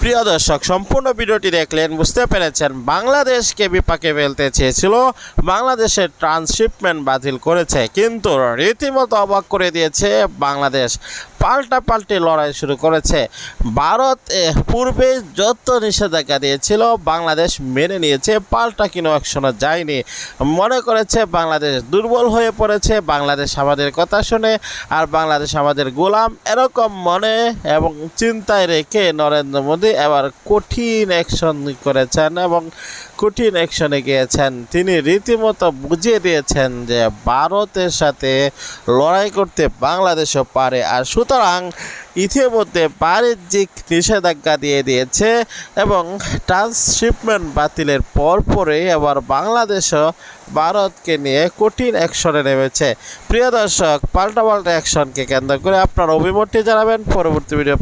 প্রিয় দর্শক, সম্পূর্ণ ভিডিওটি দেখলেন, বুঝতে পেরেছেন বাংলাদেশকে বিপাকে ফেলতে চেয়েছিল, বাংলাদেশের ট্রান্সশিপমেন্ট বাতিল করেছে, কিন্তু রীতিমতো অবাক করে দিয়েছে বাংলাদেশ। পাল্টা পাল্টি লড়াই শুরু করেছে। ভারত পূর্বে যত নিষেধাজ্ঞা দিয়েছিল, বাংলাদেশ মেনে নিয়েছে, পাল্টা কোনো অ্যাকশনে যায়নি। মনে করেছে, বাংলাদেশ দুর্বল হয়ে পড়েছে, বাংলাদেশ আমাদের কথা শুনে, আর বাংলাদেশ আমাদের গোলাম। এরকম মনে এবং চিন্তায় রেখে নরেন্দ্র মোদী এবার কঠিন অ্যাকশন করেছেন এবং কঠিন অ্যাকশনে গিয়েছেন। তিনি রীতিমতো বুঝিয়ে দিয়েছেন যে, ভারতের সাথে লড়াই করতে বাংলাদেশও পারে, আর সুতরাং ইতিমধ্যে বাণিজ্যিক নিষেধাজ্ঞা দিয়ে দিয়েছে এবং ট্রান্সশিপমেন্ট বাতিলের পরপরে এবার বাংলাদেশও ভারতকে নিয়ে কঠিন অ্যাকশনে নেমেছে। প্রিয় দর্শক, পাল্টা পাল্টা অ্যাকশনকে কেন্দ্র করে আপনার অভিমতটি জানাবেন। পরবর্তী ভিডিও